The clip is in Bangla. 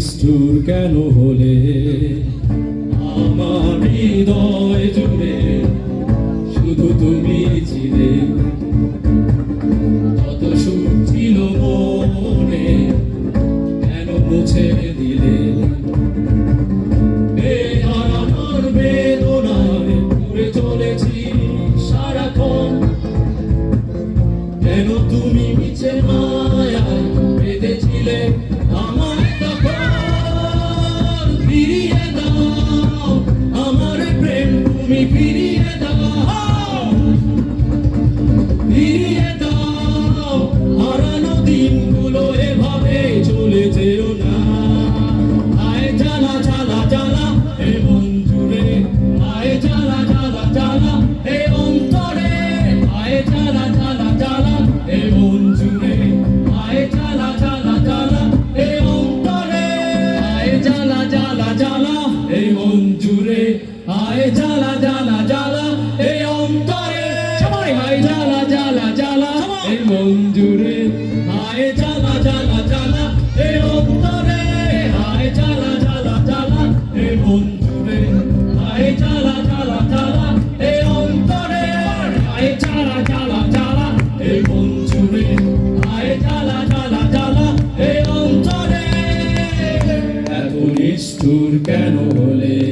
নিষ্ঠুর কেন হলে? আমার হৃদয় জুড়ে শুধু তুমি ছিলে। যত সুখ ছিল মনে কেন মুছে দিলে? ফিরিয়ে দাও ফিরিয়ে এ মন জুড়ে আয় জ্বালা জ্বালা এ অন্তরে আয় জ্বালা জ্বালা জ্বালা এ মন জুড়ে আয় মন মঞ্জুরে আয় জ্বালা জ্বালা এ অন্তরে আয় জ্বালা জ্বালা জ্বালা এ বন্ধুরে এ অন্তরে আয় জ্বালা জ্বালা জ্বালা এ বন্ধুরে আয় জ্বালা জ্বালা জ্বালা এ অন্তরে এত নিষ্ঠুর কেন হলে